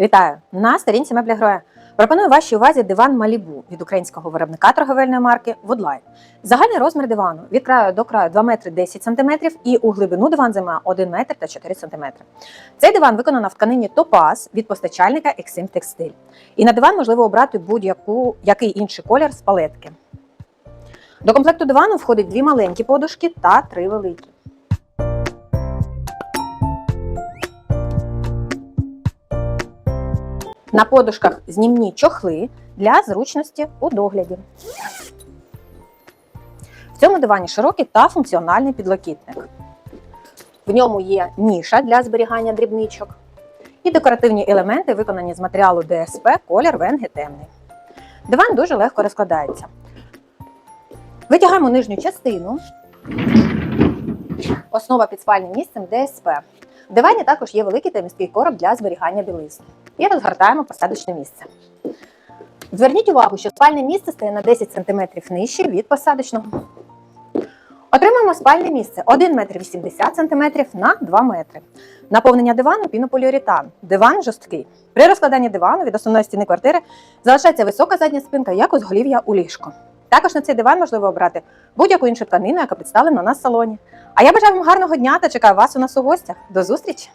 Вітаю! На сторінці меблі Гроя. Пропоную вашій увазі диван Малібу від українського виробника торговельної марки Woodline. Загальний розмір дивану від краю до краю 2 метри 10 см і у глибину диван займає 1 метр та 4 см. Цей диван виконано в тканині Топаз від постачальника Exim Textile. І на диван можливо обрати будь-яку який інший колір з палетки. До комплекту дивану входить дві маленькі подушки та три великі. На подушках знімні чохли для зручності у догляді. В цьому дивані широкий та функціональний підлокітник. В ньому є ніша для зберігання дрібничок і декоративні елементи, виконані з матеріалу ДСП, колір венги темний. Диван дуже легко розкладається. Витягаємо нижню частину. Основа під спальним місцем ДСП. В дивані також є великий та міський короб для зберігання білизни. І розгортаємо посадочне місце. Зверніть увагу, що спальне місце стає на 10 см нижче від посадочного. Отримаємо спальне місце 1 метр 80 см на 2 метри. Наповнення дивану пінополіуретан. Диван жорсткий. При розкладанні дивану від основної стіни квартири залишається висока задня спинка, як узголів'я у ліжко. Також на цей диван можливо обрати будь-яку іншу тканину, яка представлена у нас в салоні. А я бажаю вам гарного дня та чекаю вас у нас у гостях. До зустрічі!